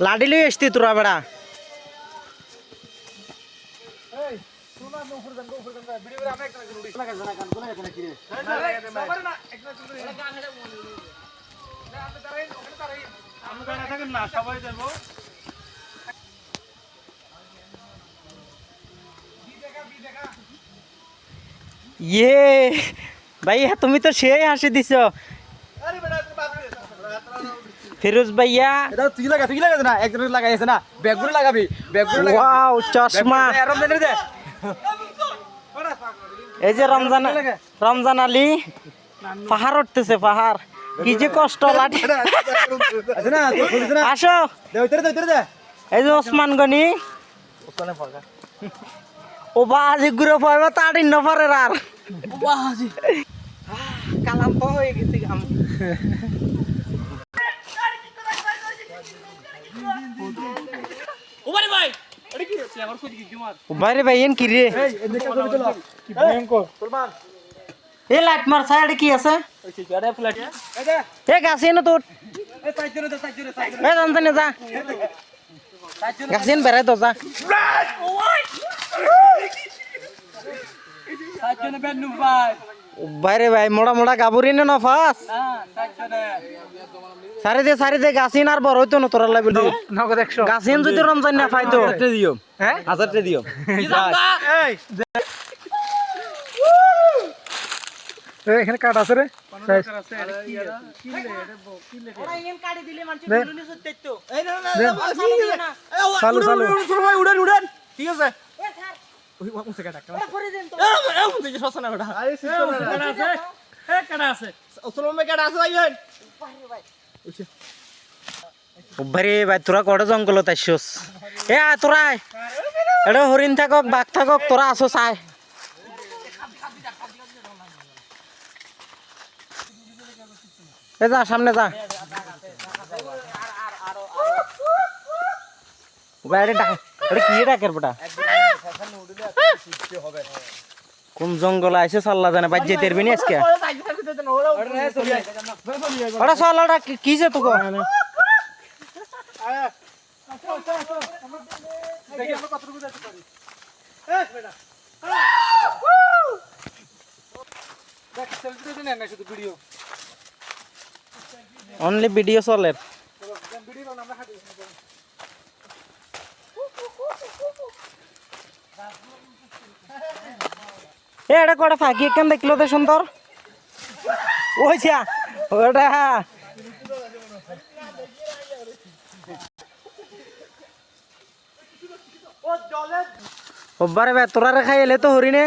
লাডি লই আসতি তোরা বেড়া। ইয়ে ভাইয়া তুমি তো সেই হাসি দিছ। ফিরোজ ভাইয়া। এটা তুই লাগা তুই লাগাছ না? একজন লাগাই আছে না? ব্যাগগুলো লাগাবি ব্যাগগুলো লাগাবি। ওয়াও চশমা। দে এই যে রমজান রমজান আলী পাহাড় উঠতেছে পাহাড়। কি যে কষ্ট লাঠি। আসো। দে উতরে দে উতরে দে। এই যে ওসমান গনি। ও বাজি ঘুরে পাইবা তাড়ি ইন্ন পারে আর। কালাম তো হয়ে গেছে আম বাইরে ভাই, এন কি রে? কি ভয়ঙ্কর সলমান এ লাইট মার সাইডে কি আছে? এ গাছে না তোর। এ জানতে না বাইরে ভাই মোড়া মোড়া গাবুরি না না দে সারি দে সারি দে গাছিন আর বড় হইতো না তোরা লাগবে নগদ 100 গাছিন যদি রমজান না পাইতো দিও হ্যাঁ হাজারটা দিও এই এখানে কাট আছে রে চালু চালু উড়ান উড়ান ঠিক আছে ওই কাটা যে সসনা ওটা। আরে আছে? এ কাটা আছে? ওসলম মে কাটা আছে বারে ভাই? তোরা কটা জঙ্গল তাইছস এ তোরা। এটা হরিণ থাকক বাঘ থাকক তোরা আসো চাই এ যা সামনে যা। ভাই এটা ডাক এটা কি ডাকের বেটা? কোন জঙ্গল আইসে সাল্লা জানে বাজ যেতে পারবি আজকে? ওটা চল, ওটা কি- কিছে তোকে? অনলি ভিডিও চলে। এটা কটা ফাঁকি? কেন দেখল তো সুন্দর? ওইছা ওটা। ওবারে বে তোরা খাই এলে তো হরিণে।